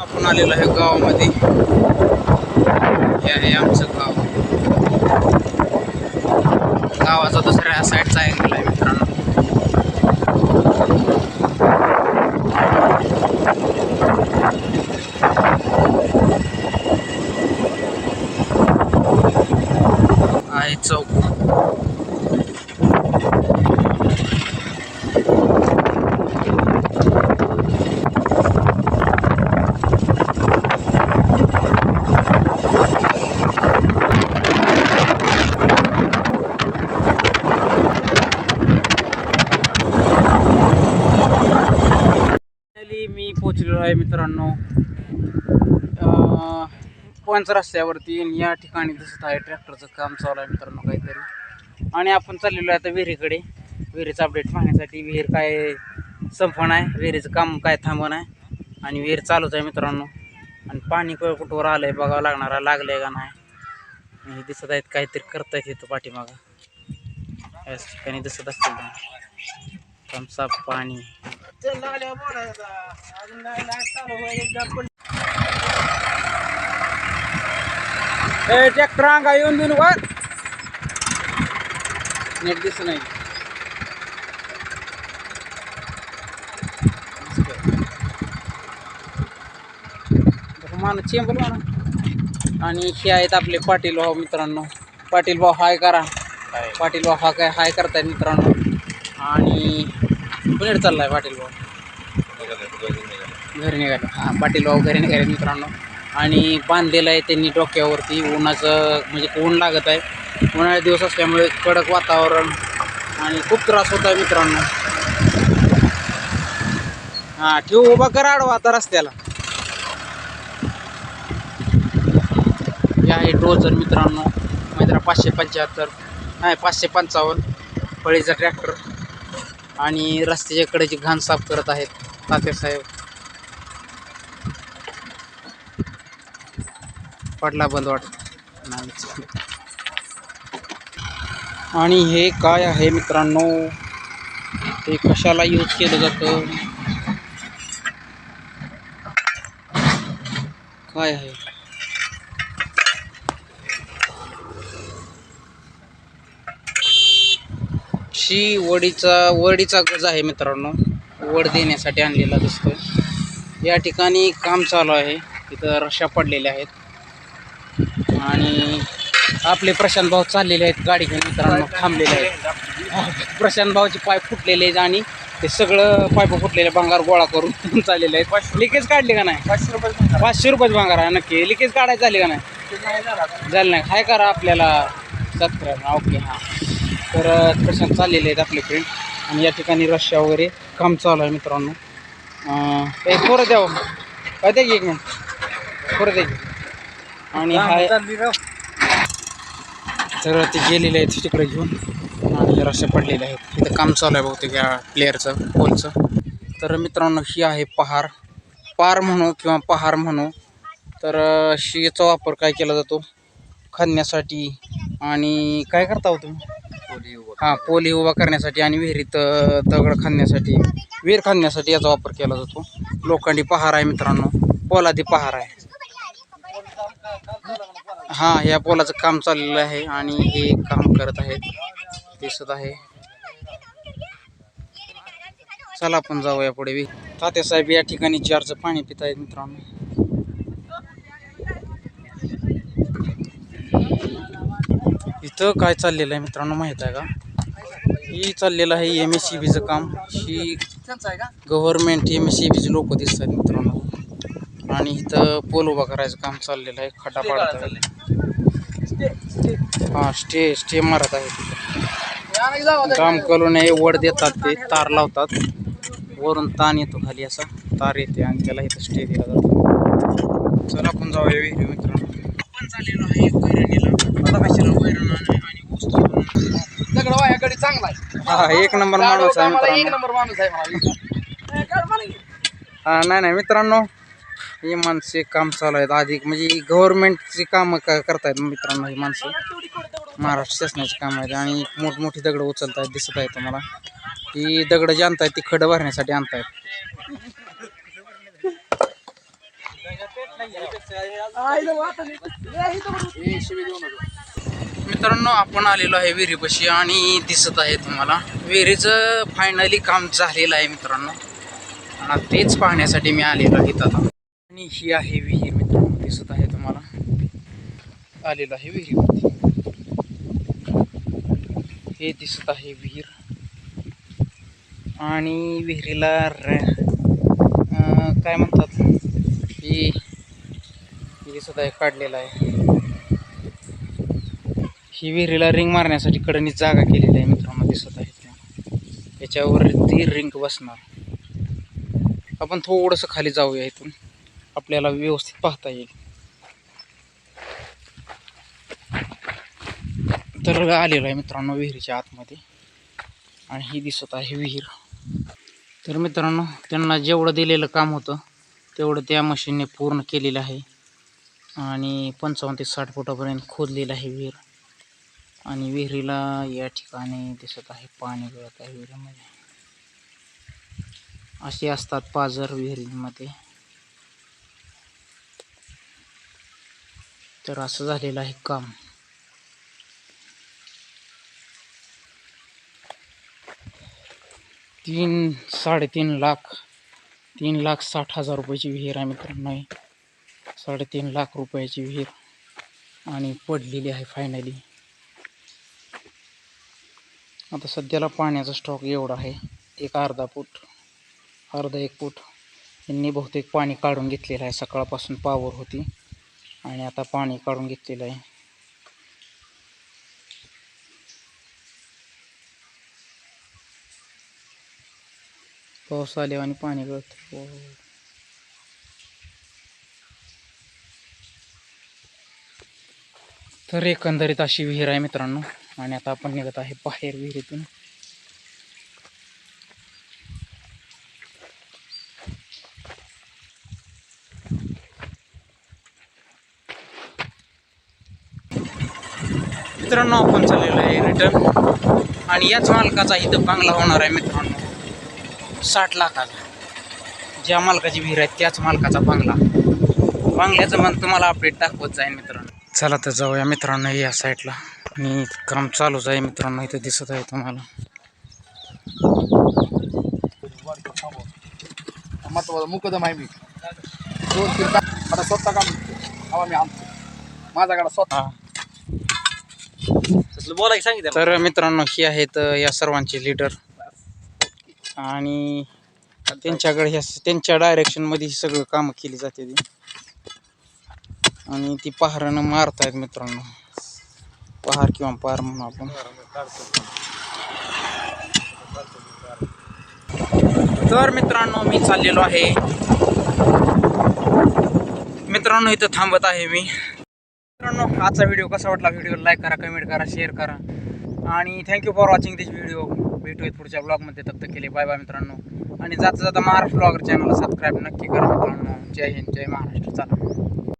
आपण आलेलो आहे गावामध्ये. हे आहे आमचं गाव. गावाचा दुसऱ्या साईडचा अँगल आहे मित्रांनो. आहे चौक Finally मी पोचलेलो आहे मित्रांनो पंच रस्त्यावरती आणि या ठिकाणी दिसत आहे ट्रॅक्टरचं काम चालू आहे मित्रांनो काहीतरी. आणि आपण चाललेलो आहे आता विहिरीकडे. विहिरीचं अपडेट पाहण्यासाठी विहीर काय संपण आहे विहिरीचं काम काय थांबण आहे आणि विहीर चालूच आहे मित्रांनो. आणि पाणी क- कुठवर आलं आहे बघावं लागणार आहे लागलं आहे का नाही. हे दिसत आहेत काहीतरी करतायत इथं पाठीमागं. याच ठिकाणी दिसत असतील थम्सअप पाणी. ट्रॅक्टर अंगा येऊन देऊन वर. नीट दिसत नाही. माणूस चेंबल म्हणा. आणि हे आहेत आपले पाटील भाऊ मित्रांनो. पाटील भाऊ हाय करा. पाटील भाऊ हा काय हाय करतायत मित्रांनो. आणि कुणीकडे चाललाय पाटील भाऊ. घरी निघाले. हां पाटील भाऊ घरी निघाले मित्रांनो. आणि बांधलेलं आहे त्यांनी डोक्यावरती. उन्हाचं म्हणजे ऊन लागत आहे. उन्हाळ्या दिवस असल्यामुळे कडक वातावरण आणि खूप त्रास होत आहे मित्रांनो. हां ठेव उभा करा आडवा आता रस्त्याला. हे आहे डोजर मित्रांनो. महिंद्रा पाचशे पंच्याहत्तर नाही पाचशे पंचावन्न. पळीचा ट्रॅक्टर आणि रस्त्याच्या कडेची घाण साफ करत आहेत तात्यासाहेब पडला बंद वाट. आणि हे काय आहे मित्रांनो? ते कशाला यूज केलं जातं? काय आहे? शी वडीचा वडीचा गज आहे मित्रांनो. वड देण्यासाठी आणलेला दिसतोय. या ठिकाणी काम चालू आहे. तिथं रश्या पडलेल्या आहेत. आणि आपले प्रशांत भाऊ चाललेले आहेत गाडी घेऊन मित्रांनो थांबलेले आहेत. प्रशांत भाऊचे पाय फुटलेले आहेत आणि ते सगळं पाईप फुटलेले भांगार गोळा करून चाललेले आहेत. लिकेज काढले का नाही? पाचशे रुपये पाचशे रुपयाच भांगार आहे नक्की. लिकेज काढायचं झाले का नाही? झालं नाही. काय करा आपल्याला. सबस्क्राईब. ओके. हां. तर प्रशांत चाललेले आहेत आपले फ्रेंड आणि या ठिकाणी रश्या वगैरे काम चालू आहे मित्रांनो. ए थोडं द्यावं काय द्या एक मिनिट? थोडं द्या. आणि हाय तर ते गेलेले आहेत तिकडे घेऊन. आणि रस्ते पडलेले आहेत. इथं काम चालू आहे बहुतेक या प्लेअरचं पोलचं तर मित्रांनो ही आहे पहार. पार म्हणू किंवा पहार म्हणू. तर शीचा वापर काय केला जातो? खणण्यासाठी आणि काय करता हो तुम्ही? हां पोली उभा करण्यासाठी आणि विहिरीत दगड खणण्यासाठी विहीर खाणण्यासाठी याचा वापर केला जातो. लोखंडी पहार आहे मित्रांनो. पोलादी पहार आहे. हां या पोलाचं काम चाललेलं आहे आणि हे काम करत आहेत दिसत आहे. चला आपण जाऊया पुढे. बी तात्यासाहेब या ठिकाणी चारचं पाणी पित आहेत मित्रांनो. इथं काय चाललेलं आहे मित्रांनो माहीत आहे का? ही चाललेलं आहे एम एस सी बीचं काम. ही गव्हर्नमेंट एम एस सी बीची लोक दिसत आहेत मित्रांनो. आणि इथं पोल उभा करायचं काम चाललेलं आहे खड्डा पाडत आहे हा स्टे स्टे मारत आहे काम करून हे वड देतात ते तार लावतात. वरून ताण येतो खाली असा. तार येते आणि त्याला इथं स्टे दिला जातो. चला आपण जाऊया विहिरी मित्रांनो. आपण चाललेलो आहे वैरणीला. आता कशाला वैरण आणू आणि ऊस तोडून आणू. दगड आहे हा एक नंबर माणूस आहे एक मित्रांनो. नंबर माणूस आहे मला. हा नाही नाही मित्रांनो ही माणसे काम चालू आहेत. आधी म्हणजे गव्हर्नमेंटची कामं क- करतायत मित्रांनो ही माणसं. महाराष्ट्र शासनाची काम आहेत आणि मोठमोठी दगडं उचलत आहेत दिसत आहे तुम्हाला. ही दगडं जी आणतायत ती खडं भरण्यासाठी आणतायत. मित्रांनो आपण आलेलो आहे विहिरीपाशी आणि दिसत आहे तुम्हाला. विहिरीचं फायनली काम झालेलं आहे मित्रांनो. आणि तेच पाहण्यासाठी मी आलेलो आहे आता. आणि ही आहे विहीर मित्रांनो दिसत आहे तुम्हाला. आलेलो आहे विहिरीवरती. हे दिसत आहे विहीर. आणि विहिरीला काय म्हणतात? हे ही दिसत आहे काढलेलं आहे. ही विहिरीला रिंग मारण्यासाठी कडनी जागा केलेली आहे मित्रांनो दिसत आहे त्या याच्यावर ती रिंग बसणार. आपण थोडंसं खाली जाऊया इथून. आपल्याला व्यवस्थित पाहता येईल. तर आलेलो आहे मित्रांनो विहिरीच्या आतमध्ये. आणि ही दिसत आहे विहीर. तर मित्रांनो त्यांना जेवढं दिलेलं काम होतं तेवढं त्या मशीनने पूर्ण केलेलं आहे. आणि पंचावन्न ते साठ फुटापर्यंत खोदलेलं आहे विहीर. आणि विहिरीला या ठिकाणी दिसत आहे पाणी गळत आहे विहिरीमध्ये. असे असतात पाझर विहिरीमध्ये. तर असं झालेलं आहे काम. तीन साडेतीन लाख तीन लाख साठ हजार रुपयाची विहीर आहे मित्रांनो. साडेतीन लाख रुपयाची विहीर आणि पडलेली आहे फायनली आता सध्याला पाण्याचा स्टॉक एवढा आहे. एक अर्धा फूट अर्धा एक फूट. यांनी बहुतेक पाणी काढून घेतलेलं आहे. सकाळपासून पावर होती. आणि आता पाणी काढून घेतलेलं आहे. पाऊस आल्यावर आणि पाणी गळत हो. तर एकंदरीत अशी विहीर आहे मित्रांनो. आणि आता आपण निघत आहे बाहेर विहिरीतून. मित्रांनो आपण चाललेलो आहे रिटर्न आणि याच मालकाचा इथं बांगला होणार आहे मित्रांनो. साठ लाखाचा. ज्या मालकाची विहीर आहे त्याच मालकाचा बांगला. बांगल्याचं मन तुम्हाला अपडेट दाखवत जाईल मित्रांनो. चला तर जाऊया मित्रांनो या साईडला आणि काम चालूच आहे मित्रांनो इथं दिसत आहे तुम्हाला. महत्त्वाचा मुकदम आहे मी. दोन तीन काम आता स्वतः काम हवा मी आणतो. माझ्याकडे स्वतः हा. बोलायला सांगितलं. तर मित्रांनो ही आहेत या सर्वांचे लीडर आणि त्यांच्याकडे ह्या त्यांच्या डायरेक्शनमध्ये ही सगळं कामं केली जाते ती. आणि ती पहारानं मारतायत मित्रांनो. पहार किंवा पार म्हणून आपण. तर मित्रांनो मी चाललेलो आहे. मित्रांनो इथं थांबत आहे मी. मित्रांनो आजचा व्हिडिओ कसा वाटला? व्हिडिओ लाईक करा कमेंट करा शेअर करा. आणि thank you for watching this video भेटूयात पुढच्या ब्लॉगमध्ये तप्त केले बाय बाय मित्रांनो. आणि जाता जाता महाराष्ट्र ब्लॉगर चॅनलला सबस्क्राईब नक्की करा मित्रांनो. जय हिंद जय महाराष्ट्र. चला.